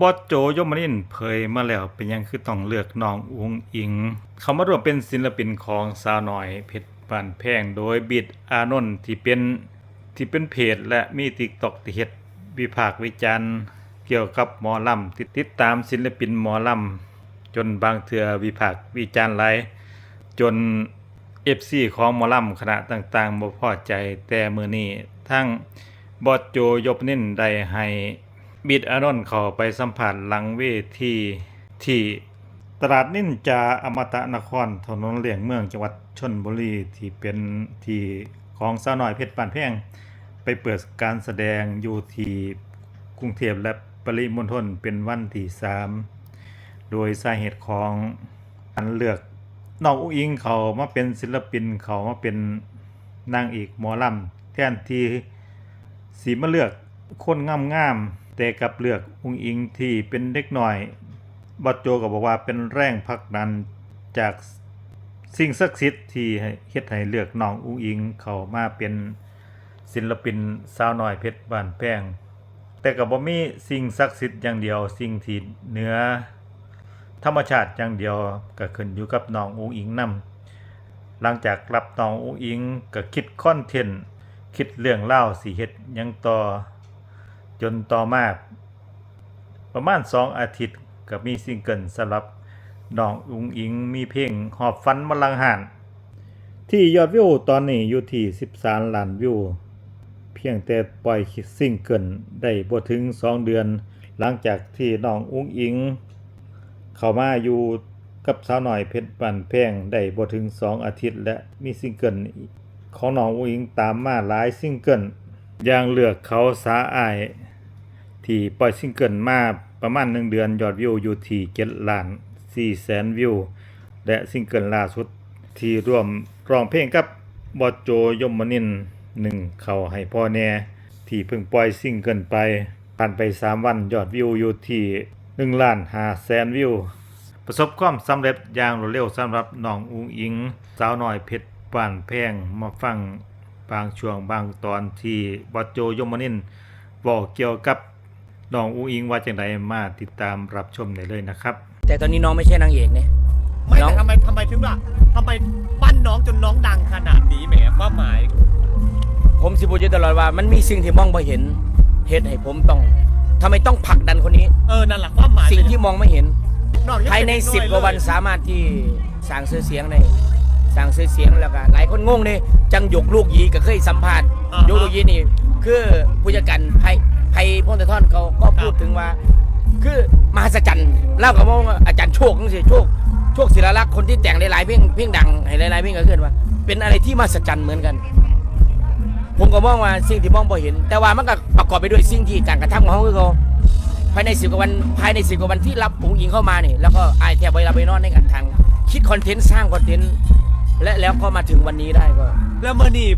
บอสโจยมนินเผยมาแล้วเป็นยังคือต้องเลือกน้องอุงอิง เขามารวมเป็นศิลปินของสาวหน้อยเพชรปานแพงโดยบิดอานนท์ที่เป็นที่เป็นเพจและมีติ๊กตอกที่เฮ็ดวิพากวิจารณ์เกี่ยวกับหมอลำติดติดตามศิลปินหมอลำจนบางเทือวิพากวิจารณ์หลายจน FC ของหมอลำคณะต่างๆบ่พอใจแต่มือนี้ทั้งบอสโจยบนินได้ให้ บิดอานนท์เข้าไปสัมผัสหลังเวทีที่ตลาดนินจาอมตะนครถนนเลี่ยงเมืองจังหวัดชนบุรีที่เป็นที่ของสาวน้อยเพชรปานแพงไปเปิดการแสดงอยู่ที่กรุงเทพและปริมณฑลเป็นวันที่3โดยสาเหตุของอันเลือกน้องอุ้งอิงเขามาเป็นศิลปินเขามาเป็นนางเอกหมอลำแทนที่สีมาเลือกคนงามงามๆ แต่กับเลือกอุ้งอิงที่เป็นเด็กหน่อยบัดโจก็บอกว่าเป็นแรงผลักดันจากสิ่งศักดิ์สิทธิ์ที่เฮ็ดให้เลือกน้องอุ้งอิงเขามาเป็นศิลปินสาวน้อยเพชรบ้านแป้งแต่ก็บ่มีสิ่งศักดิ์สิทธิ์อย่างเดียว สิ่งที่เหนือธรรมชาติอย่างเดียวก็ขึ้นอยู่กับน้องอุ้งอิงนํหลังจากรับน้องอุ้งอิงก็คิดคอนเทนต์คิดเรื่องเล่าสีเฮ็ดหยังต่อ จนต่อมาประมาณ 2 อาทิตย์ก็มีซิงเกิลสำหรับน้องอุงอิงมีเพลงหอบฟันมลังหานที่ยอดวิวตอนนี้อยู่ที่13ล้านวิว เพียงแต่ปล่อยซิงเกิลได้บ่ถึง 2 เดือน หลังจากที่น้องอุงอิง เข้ามาอยู่กับสาวหน่อยเพชรปันแพงได้บ่ถึง 2 อาทิตย์ และมีซิงเกิลของน้องอุ๋งอิงตามมาหลายซิงเกิล อย่างเลือกเขาสาอาย ที่ปล่อยซิงเกิลมาประมาณ1เดือนยอดวิวอยู่ที่7ล้าน4แสนวิว และซิงเกิลล่าสุดที่ร่วมร้องเพลงกับบอโจยมนินหนึ่งเขาให้พ่อแน่ที่เพิ่งปล่อยซิงเกิลไป ผ่านไป 3 วันยอดวิวอยู่ที่1ล้าน5แสนวิว ประสบความสำเร็จอย่างรวดเร็วสำหรับน้องอุงอิง สาวน้อยเพชรปานแพงมาฟัง บางช่วงบางตอนที่บอสโจยมนินทร์บอกเกี่ยวกับน้องอุงอิงว่าจังไดมาติดตามรับชมได้เลยนะครับ แต่ตอนนี้น้องไม่ใช่นางเอกเนี่ย ไม่น้อง แต่ทำไมทำไมถึงล่ะทำไมปั้นน้องจนน้องดังขนาดนี้แหมความหมายผมสิพูดอยู่ตลอดว่ามันมีสิ่งที่มองไม่เห็นเหตุให้ผมต้องทำไมต้องผลักดันคนนี้ เออนั่นแหละความหมายสิ่งที่มองไม่เห็นน้องยังภายในเด็สิบอยกว่าวันเลยสามารถที่สร้างชื่อเสียงได้ สร้างชื่อเสียงแล้วก็หลายคนงงเลยจังหยกลูกหยีก็เคยสัมภาษณ์อ่าฮะ ยกลูกหยีนี่คือผู้จัดการไพไพพงศธรเขาก็พูดถึงว่า คือมหัศจรรย์เล่ากับว่าอาจารย์โชคนั่นสิโชคโชคศิลาลักษณ์คนที่แต่งหลายๆเพลงเพลงดังให้หลายๆเพลงก็ขึ้นว่า เป็นอะไรที่มหัศจรรย์เหมือนกัน ผมก็มองว่าสิ่งที่มองบ่เห็น แต่ว่ามันก็ประกอบไปด้วยสิ่งที่การกระทำของเขาคือเขาภายในสิบกว่าวันภายในสิบกว่าวันที่รับผงหญิงเข้ามาเนี่ยแล้วก็ไอ้ายแทบไปรับไปนอนในการทางคิดคอนเทนต์สร้างคอนเทนต์ และแล้วก็มาถึงวันนี้ได้ก็ แล้วเมื่อนี้